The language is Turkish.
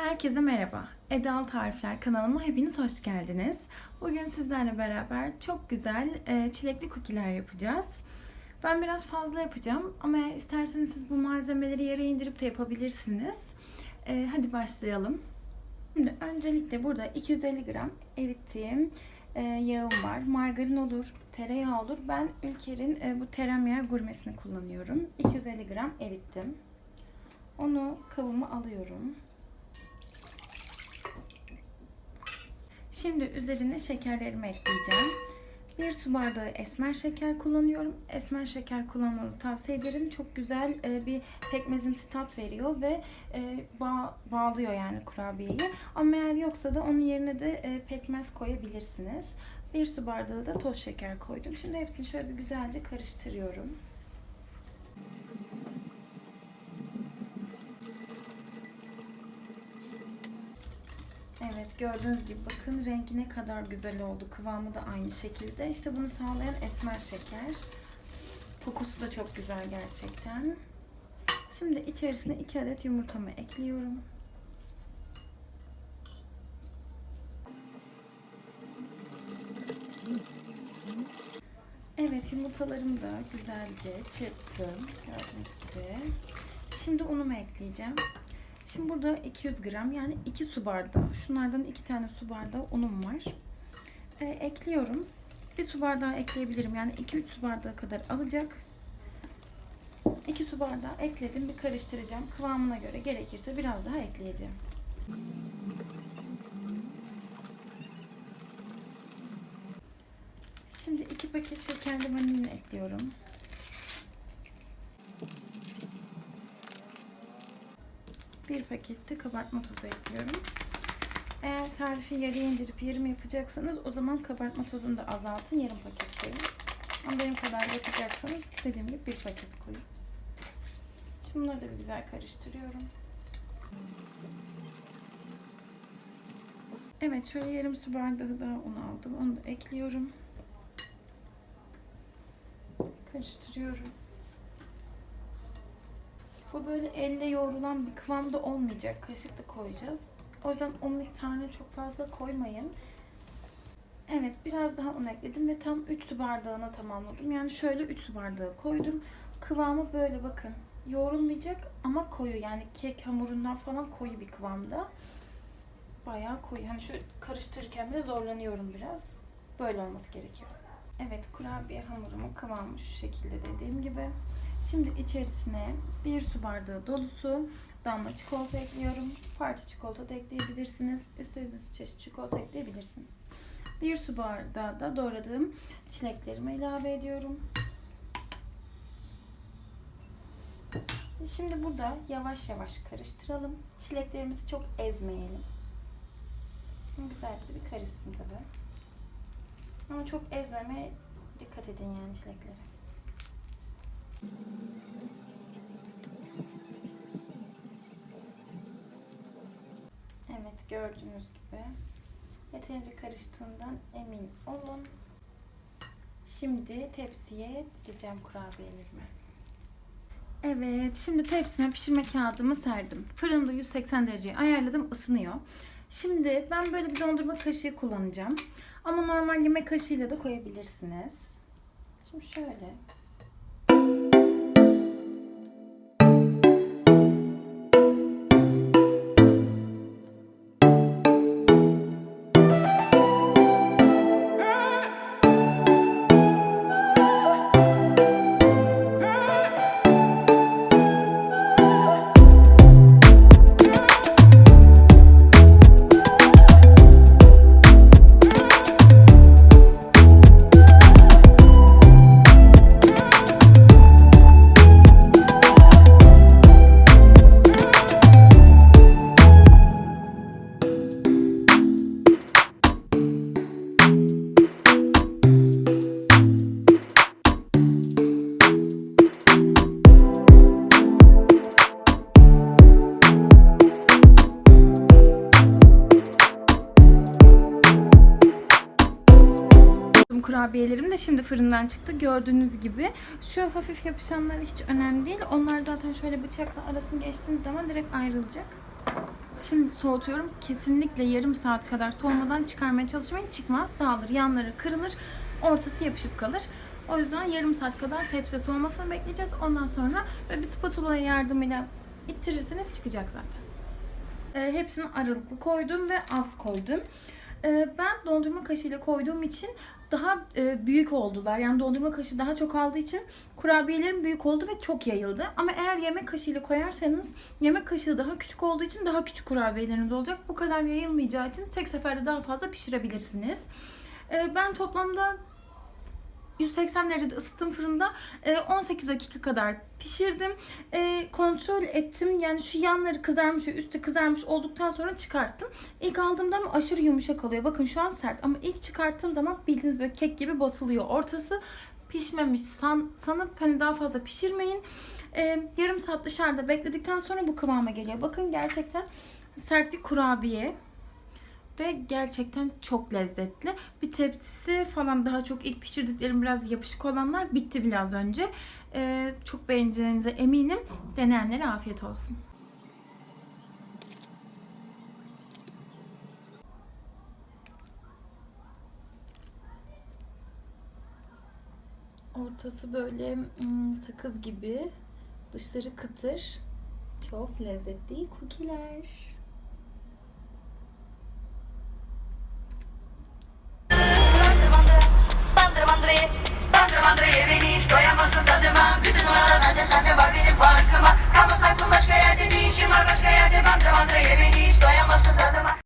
Herkese merhaba. Edal Tarifler kanalıma hepiniz hoş geldiniz. Bugün sizlerle beraber çok güzel e, çilekli kukiler yapacağız. Ben biraz fazla yapacağım ama isterseniz siz bu malzemeleri yere indirip de yapabilirsiniz. E, hadi başlayalım. Şimdi öncelikle burada 250 gram erittiğim e, yağım var. Margarin olur, tereyağı olur. Ben Ülker'in bu teremyağı gurmesini kullanıyorum. 250 gram erittim. Onu kabıma alıyorum. Şimdi üzerine şekerlerimi ekleyeceğim. Bir su bardağı esmer şeker kullanıyorum. Esmer şeker kullanmanızı tavsiye ederim. Çok güzel e, bir pekmezimsi tat veriyor ve e, bağ, bağlıyor yani kurabiyeyi. Ama eğer yoksa da onun yerine de e, pekmez koyabilirsiniz. Bir su bardağı da toz şeker koydum. Şimdi hepsini şöyle bir güzelce karıştırıyorum. Evet gördüğünüz gibi bakın rengi ne kadar güzel oldu. Kıvamı da aynı şekilde. İşte bunu sağlayan esmer şeker. Kokusu da çok güzel gerçekten. Şimdi içerisine 2 adet yumurtamı ekliyorum. Evet yumurtalarımı da güzelce çırptım. Gördüğünüz gibi. Şimdi unumu ekleyeceğim. Şimdi burada 200 gram yani 2 su bardağı. Şunlardan 2 tane su bardağı unum var. Ee, ekliyorum. Bir su bardağı ekleyebilirim. Yani 2-3 su bardağı kadar alacak. 2 su bardağı ekledim. Bir karıştıracağım. Kıvamına göre gerekirse biraz daha ekleyeceğim. Şimdi 2 paket şekerli vanilya ekliyorum. Bir pakette kabartma tozu ekliyorum. Eğer tarifi yarıya indirip yarım yapacaksanız o zaman kabartma tozunu da azaltın yarım paket koyun. Ama benim kadar yapacaksanız dediğim gibi bir paket koyun. Şimdi bunları da bir güzel karıştırıyorum. Evet şöyle yarım su bardağı daha un aldım. Onu da ekliyorum. Karıştırıyorum. Bu böyle elle yoğrulan bir kıvamda olmayacak. Kaşıkla koyacağız. O yüzden un miktarını çok fazla koymayın. Evet biraz daha un ekledim ve tam 3 su bardağına tamamladım. Yani şöyle 3 su bardağı koydum. Kıvamı böyle bakın. Yoğrulmayacak ama koyu yani kek hamurundan falan koyu bir kıvamda. Bayağı koyu. Hani şu karıştırırken bile zorlanıyorum biraz. Böyle olması gerekiyor. Evet kurabiye hamurumun kıvamı şu şekilde dediğim gibi. Şimdi içerisine bir su bardağı dolusu damla çikolata ekliyorum. Parça çikolata da ekleyebilirsiniz. İstediğiniz çeşit çikolata ekleyebilirsiniz. Bir su bardağı da doğradığım çileklerimi ilave ediyorum. Şimdi burada yavaş yavaş karıştıralım. Çileklerimizi çok ezmeyelim. Güzelce bir karışsın tabi. Ama çok ezmemeye dikkat edin yani çileklere. Evet gördüğünüz gibi yeterince karıştığından emin olun. Şimdi tepsiye dizeceğim kurabiyelerimi. Evet şimdi tepsime pişirme kağıdımı serdim. Fırında 180 dereceye ayarladım ısınıyor. Şimdi ben böyle bir dondurma kaşığı kullanacağım. Ama normal yemek kaşığıyla da koyabilirsiniz. Şimdi şöyle kurabiyelerim de şimdi fırından çıktı. Gördüğünüz gibi. Şu hafif yapışanlar hiç önemli değil. Onlar zaten şöyle bıçakla arasını geçtiğiniz zaman direkt ayrılacak. Şimdi soğutuyorum. Kesinlikle yarım saat kadar soğumadan çıkarmaya çalışmayın. Çıkmaz, dağılır, yanları kırılır, ortası yapışıp kalır. O yüzden yarım saat kadar tepside soğumasını bekleyeceğiz. Ondan sonra bir spatula yardımıyla ittirirseniz çıkacak zaten. Ee, hepsini aralıklı koydum ve az koydum. Ee, ben dondurma kaşığıyla koyduğum için daha e, büyük oldular. Yani dondurma kaşığı daha çok aldığı için kurabiyelerim büyük oldu ve çok yayıldı. Ama eğer yemek kaşığıyla koyarsanız yemek kaşığı daha küçük olduğu için daha küçük kurabiyeleriniz olacak. Bu kadar yayılmayacağı için tek seferde daha fazla pişirebilirsiniz. Ee, ben toplamda 180 derecede ısıttım fırında. Ee, 18 dakika kadar pişirdim. Ee, kontrol ettim. Yani şu yanları kızarmış ve üstü kızarmış olduktan sonra çıkarttım. İlk aldığımda ama aşırı yumuşak oluyor. Bakın şu an sert ama ilk çıkarttığım zaman bildiğiniz böyle kek gibi basılıyor. Ortası pişmemiş san, sanıp hani daha fazla pişirmeyin. Ee, yarım saat dışarıda bekledikten sonra bu kıvama geliyor. Bakın gerçekten sert bir kurabiye ve gerçekten çok lezzetli. Bir tepsisi falan daha çok ilk pişirdiklerim biraz yapışık olanlar bitti biraz önce. Ee, çok beğeneceğinize eminim. Deneyenlere afiyet olsun. Ortası böyle hmm, sakız gibi. Dışları kıtır. Çok lezzetli kukiler. Var başka yerde. Bandır bandır ye beni hiç doyamazsın tadıma.